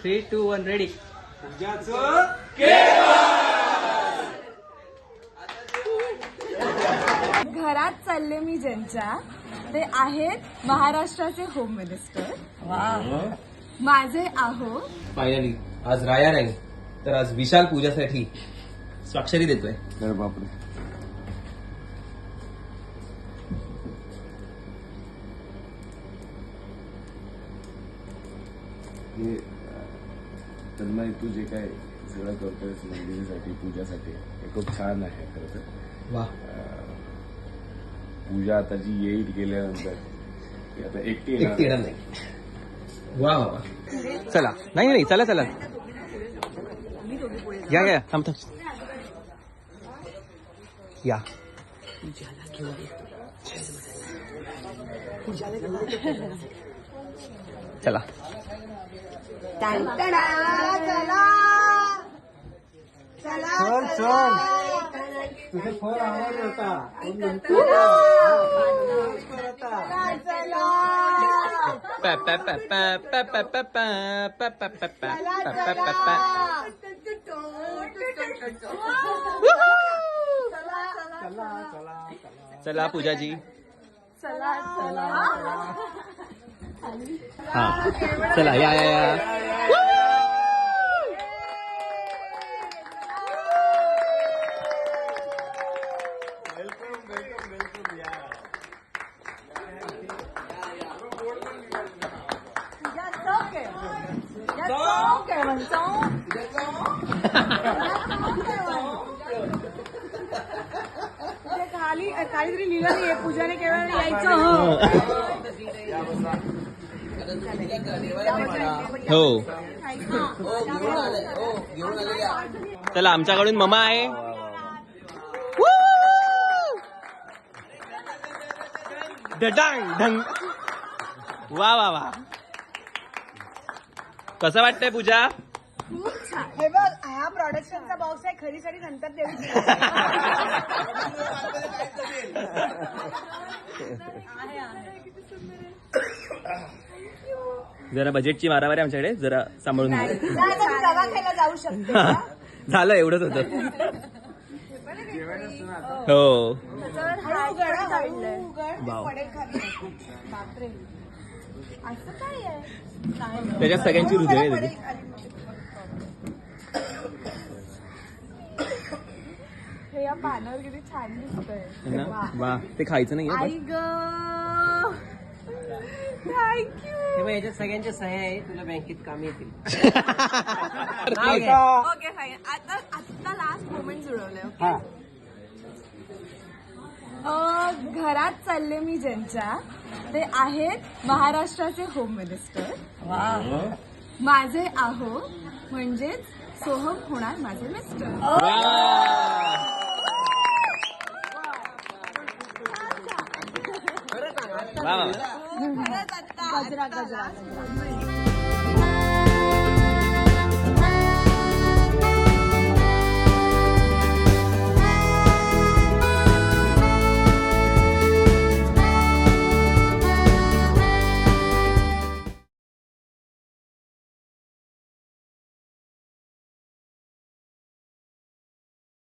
Three to one ready घरात चालले मी ज्यांच्या ते आहेत महाराष्ट्राचे होम मिनिस्टर माझे आहो. फायनली आज राया नाही तर आज विशाल पूजासाठी स्वाक्षरी देतोय. अरे बापरे. हे तन्मय तू जे काय सगळं करतोयस मंदिरासाठी पूजासाठी हे खूप छान आहे खरं तर. वा. अं, पूजा आता जी येईल गेल्यानंतर ती आता एकटी येणार नाही. वा वा वा. चला. नाही नाही चला चला. या या थांब थांब. या. चला. चल चल तुझे फोन आवाज होता चला पूजा जी चला चला हा चला या या या खाली काहीतरी लिहिलं नाहीये पूजाने केवळ यायचं हो. हो चला आमच्याकडून ममा आहे. डडांग ढंग. वा वा वा. कसं वाटतंय पूजा? खूप छान हे बघ प्रोडक्शनचा बॉक्स आहे खरी खरी नंतर देऊ जरा बजेटची मारामारी आमच्याकडे जरा सांभाळून घ्या. दवाखान्याला जाऊ शकते हा, झालं एवढंच होतं हो तर हा उघड काढलंय वाव. पडेल खाली बापरे असं काय आहे त्याच्यात सगळ्यांची हृदय पडेल. खाली. हे या पानावर किती छान दिसतंय? वा. ते खायचं नाही आई ग! थँक्यू याच्यात सगळ्यांच्या सह्या आहे तुला बँकेत कामी येतील. ओके फाईन आता आता लास्ट मोमेंट जुळवलंय ओके अं, घरात चालले मी ज्यांच्या ते आहेत महाराष्ट्राचे होम मिनिस्टर माझे आहो म्हणजेच सोहम होणार माझे मिस्टर वा. गजरा गजरा